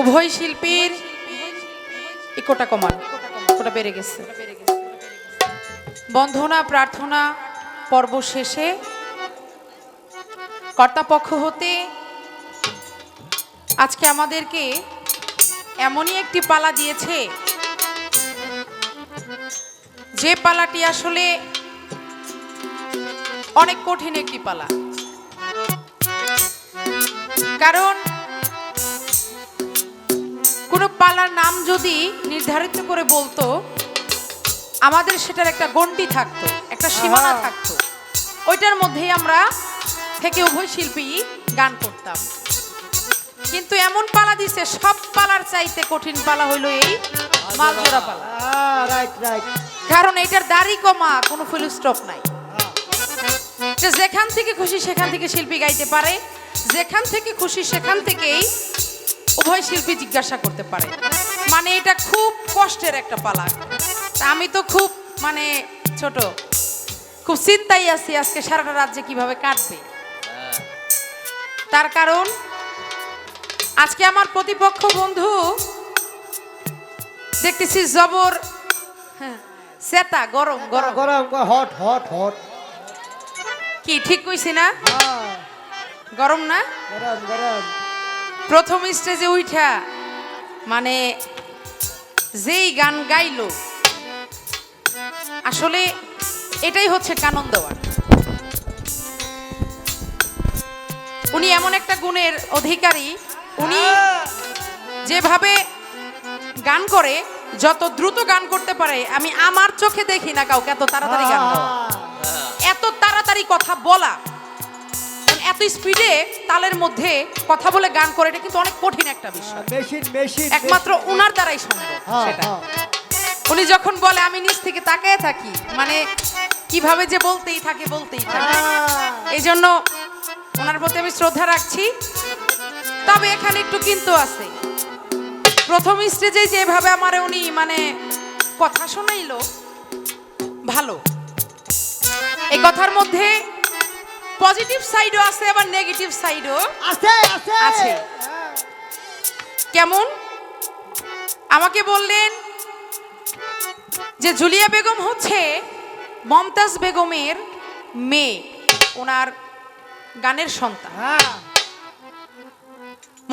উভয় শিল্পীর ইকোটা কমান ওটা বেড়ে গেছে। বন্ধনা প্রার্থনা, পর্ব শেষে কর্তাপক্ষ হতে আজকে আমাদেরকে এমনই একটি পালা দিয়েছে, যে পালাটি আসলে অনেক কঠিন একটি পালা। কারণ কোনো পালার নাম যদি নির্ধারিত করে বলতো আমাদের সেটার একটা গণ্ডি থাকতো একটা সীমানা থাকতো। ওইটার মধ্যেই আমরা থেকে উভয় শিল্পী গান করতাম। কিন্তু এমন পালা দিছে সব পালার চাইতে কঠিন পালা হইল এই মালজোড়া পালা। কারণ এটার দাড়ি কমা কোনো ফুল স্টপ নাই। যেখান থেকে খুশি সেখান থেকে শিল্পী গাইতে পারে যেখান থেকে খুশি সেখান থেকেই উভয় শিল্পী জিজ্ঞাসা করতে পারে। মানে এটা খুব কষ্টের একটা পালা। তা আমি তো খুব মানে ছোট খুব চিন্তাই আছি আজকে সারাটা রাজ্যে কীভাবে কাটবে। তার কারণ আজকে আমার প্রতিপক্ষ বন্ধু দেখতেছি জবর হ্যাঁ, সেতা গরম। গরম গরম হট হট হট। কি ঠিক কইছি না? হ্যাঁ। গরম না? গরম গরম। প্রথম স্টেজে উঠা মানে যেই গান গাইলো আসলে এটাই হচ্ছে কানন দেওয়ার উনি এমন একটা গুণের অধিকারী উনি যেভাবে গান করে যত দ্রুত গান করতে পারে আমি আমার চোখে দেখি না কাউকে এত তাড়াতাড়ি গান এত তাড়াতাড়ি কথা বলা। এত স্পিডে তালের মধ্যে কথা বলে গান করে এটা কিন্তু অনেক কঠিন একটা বিষয়। মেশিন একমাত্র ওনার দ্বারাই সম্ভব হ্যাঁ সেটা। হ্যাঁ উনি যখন বলে আমি নিজ থেকে তাকিয়ে থাকি মানে কীভাবে যে বলতেই থাকে বলতেই থাকে। এই জন্য ওনার প্রতি আমি শ্রদ্ধা রাখছি। তবে এখানে একটু কিন্তু আছে। প্রথম স্টেজে যেভাবে আমার উনি মানে কথা শোনাইলো ভালো। এই কথার মধ্যে পজিটিভ সাইডও আছে আবার নেগেটিভ সাইডও আছে আছে। আছে। কেমন? আমাকে বললেন যে জুলিয়া বেগম হচ্ছে মমতাজ বেগমের মেয়ে ওনার গানের সন্তান। হ্যাঁ।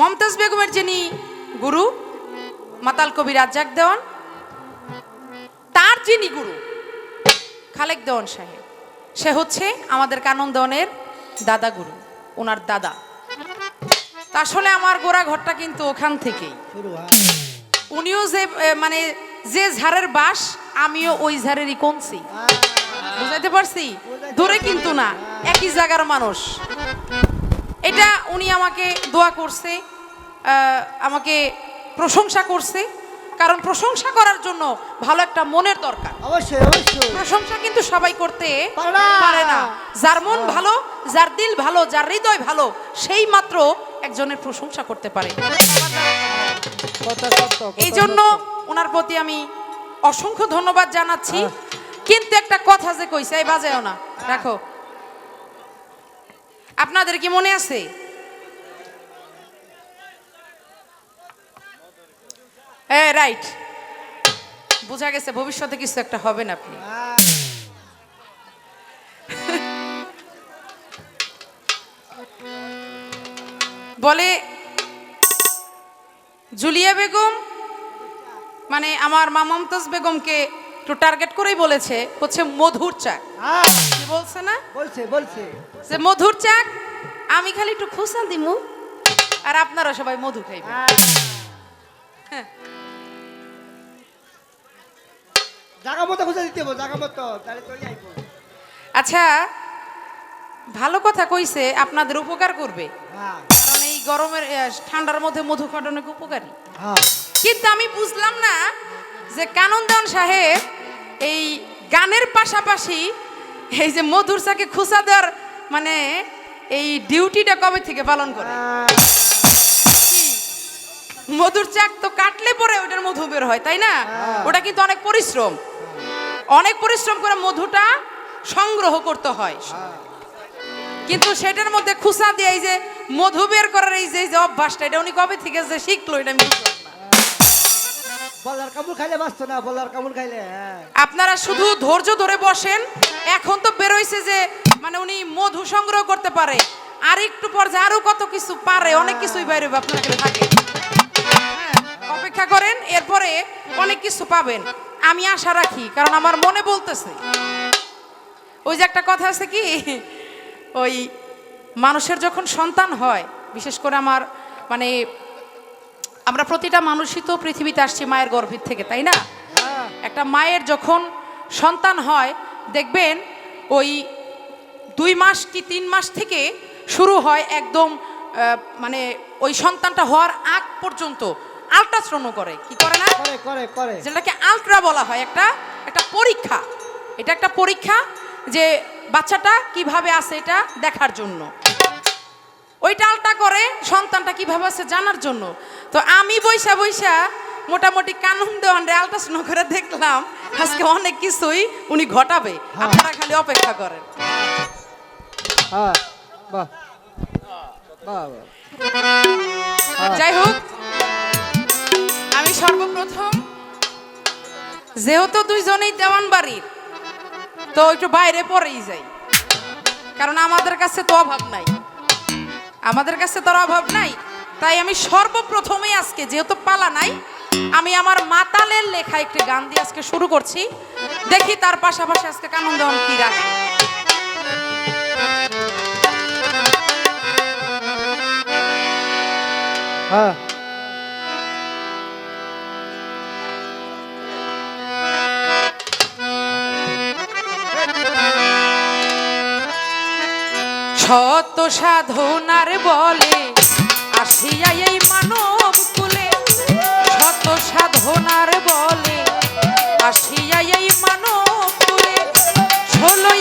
মমতাজ বেগমের যিনি গুরু মাতাল কবি রাজ্জাক দেওয়ান তার যিনি গুরু খালেক দেওয়ান সাহেব। সে হচ্ছে আমাদের কানন দেওয়ানের দাদা গুরু, ওনার দাদা। আসলে আমার গোড়া ঘরটা কিন্তু ওখান থেকেই। উনিও যে মানে যে ঝাড়ের বাস, আমিও ওই ঝাড়েরই কমছি বুঝাইতে পারছি? দূরে কিন্তু না, একই জায়গার মানুষ। এটা উনি আমাকে দোয়া করছে আমাকে প্রশংসা করছে। কারণ প্রশংসা করার জন্য ভালো একটা মনের দরকার। অবশ্যই অবশ্যই। প্রশংসা কিন্তু সবাই করতে পারে না। যার মন ভালো যার দিল ভালো যার হৃদয় ভালো সেই মাত্র একজনের প্রশংসা করতে পারে। এই জন্য ওনার প্রতি আমি অসংখ্য ধন্যবাদ জানাচ্ছি। কিন্তু একটা কথা যে কইছে এই বাজায়ও না। রাখো আপনাদের কি মনে আছে? হ্যাঁ রাইট। বোঝা গেছে ভবিষ্যতে কিছু একটা হবেন আপনি। হ্যাঁ। বলে জুলিয়া বেগম মানে আমার মা মমতাজ বেগমকে একটু টার্গেট করেই বলেছে হচ্ছে মধুর চাক। হ্যাঁ। বলছে না? বলছে বলছে। যে মধুর চাক আমি খালি একটু খুশা দিমু আর আপনারা সবাই মধু খাইবেন। হ্যাঁ। জায়গা মতো খুঁজে দিতে হবে জায়গা মতো তাহলে চলে আইবো। আচ্ছা ভালো কথা কইছে আপনাদের উপকার করবে। হ্যাঁ। কারণ এই গরমের ঠান্ডার মধ্যে মধু অনেক উপকারী। হ্যাঁ। কিন্তু আমি বুঝলাম না যে কানন্দান সাহেব এই গানের পাশাপাশি এই যে মধুর চাকে খুসা দেওয়ার মানে এই ডিউটিটা কবে থেকে পালন করে? মধুর চাক তো কাটলে পরে ওটার মধু বের হয় তাই না? ওটা কিন্তু অনেক পরিশ্রম। অনেক পরিশ্রম করে মধুটা সংগ্রহ করতে হয়। কিন্তু সেটার মধ্যে খুসা দিয়ে এই যে মধু বের করার এই যে যে অভ্যাসটা এটা উনি কবে থেকে যে শিখলো এটা আমি বলার কামড় খাইলে বাঁচতো না বলার কামড় খাইলে হ্যাঁ। আপনারা শুধু ধৈর্য ধরে বসেন এখন তো বেরোইছে যে মানে উনি মধু সংগ্রহ করতে পারে। আর একটু পর যে আরও কত কিছু পারে অনেক কিছুই বাইরে আপনার থাকে। হ্যাঁ, অপেক্ষা করেন, এরপরে অনেক কিছু পাবেন। আমি আশা রাখি, কারণ আমার মনে বলতেছে। ওই যে একটা কথা আছে কি, ওই মানুষের যখন সন্তান হয়, বিশেষ করে আমার মানে আমরা প্রতিটা মানুষই তো পৃথিবীতে আসছি মায়ের গর্ভের থেকে, তাই না? একটা মায়ের যখন সন্তান হয়, দেখবেন ওই দুই মাস কি তিন মাস থেকে শুরু হয় একদম মানে ওই সন্তানটা হওয়ার আগ পর্যন্ত আল্ট্রাসাউন্ড করে। কি করে না? করে করে করে। যেটাকে আলট্রা বলা হয় একটা একটা পরীক্ষা। এটা একটা পরীক্ষা যে বাচ্চাটা কীভাবে আছে এটা দেখার জন্য। ওইটা আলটা করে সন্তানটা কীভাবে আছে জানার জন্য। তো আমি বৈশা বৈশা মোটামুটি কানুন দেওয়ান রে আলট্রাসাউন্ড করে দেখলাম আজকে অনেক কিছুই উনি ঘটাবে। আপনারা খালি অপেক্ষা করেন। হ্যাঁ বাহ। বাহ বাহ। যাই হোক আমি সর্বপ্রথম, যেহেতু দুইজনেই দেওয়ান বাড়ির, তো একটু বাইরে পরেই যাই। কারণ আমাদের কাছে তো অভাব নাই। আমাদের কাছে তো অভাব নাই। তাই আমি সর্বপ্রথমেই আজকে যেহেতু পালা নাই, আমি আমার মাতালের লেখা একটি গান দিয়ে আজকে শুরু করছি। দেখি তার পাশাপাশি আজকে কানন দেওয়ান কি রাখে। হ্যাঁ। শত সাধনার বলে আসিয়া এই মানব কুলে। শত সাধনার বলে আসিয়া এই মানব কুলে। ষোলো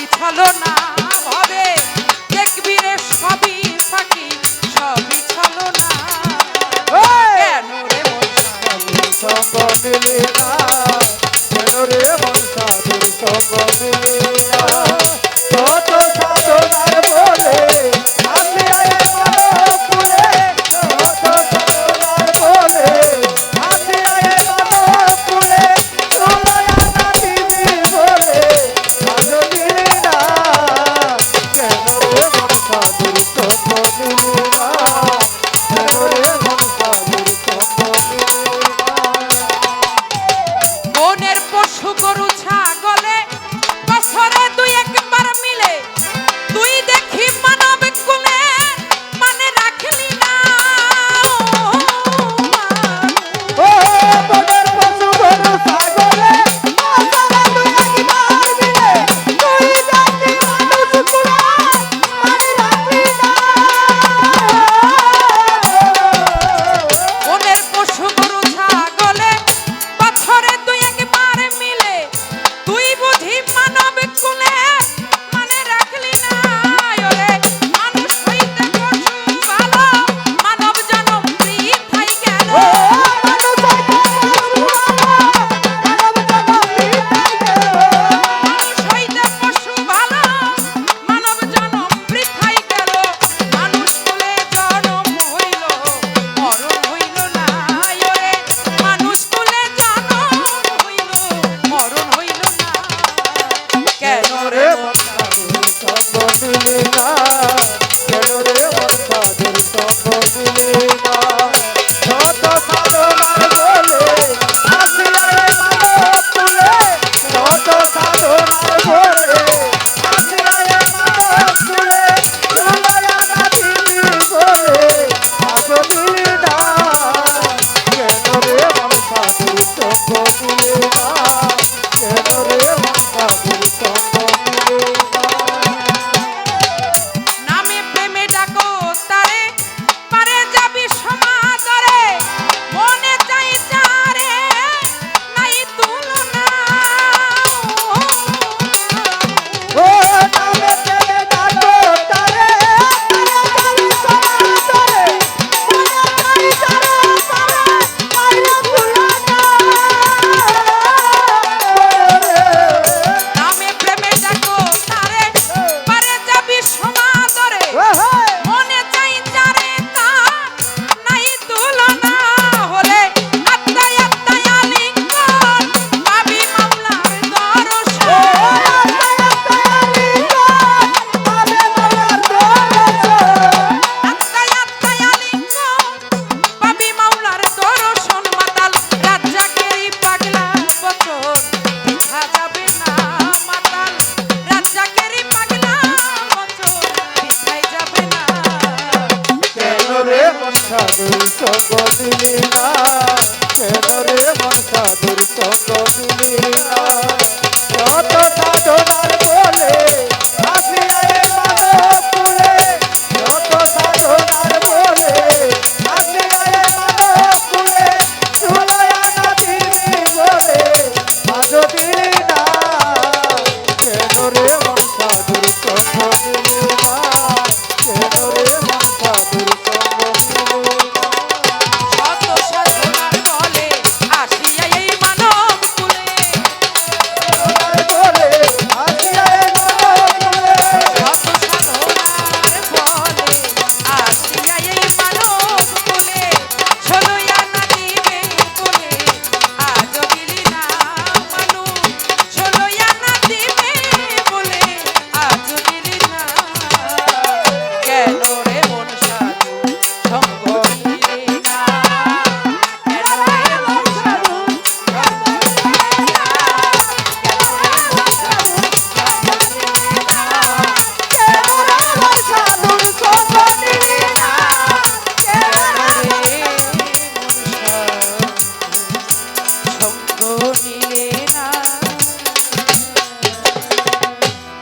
বিছালো না হবে। দেখবি রে সবই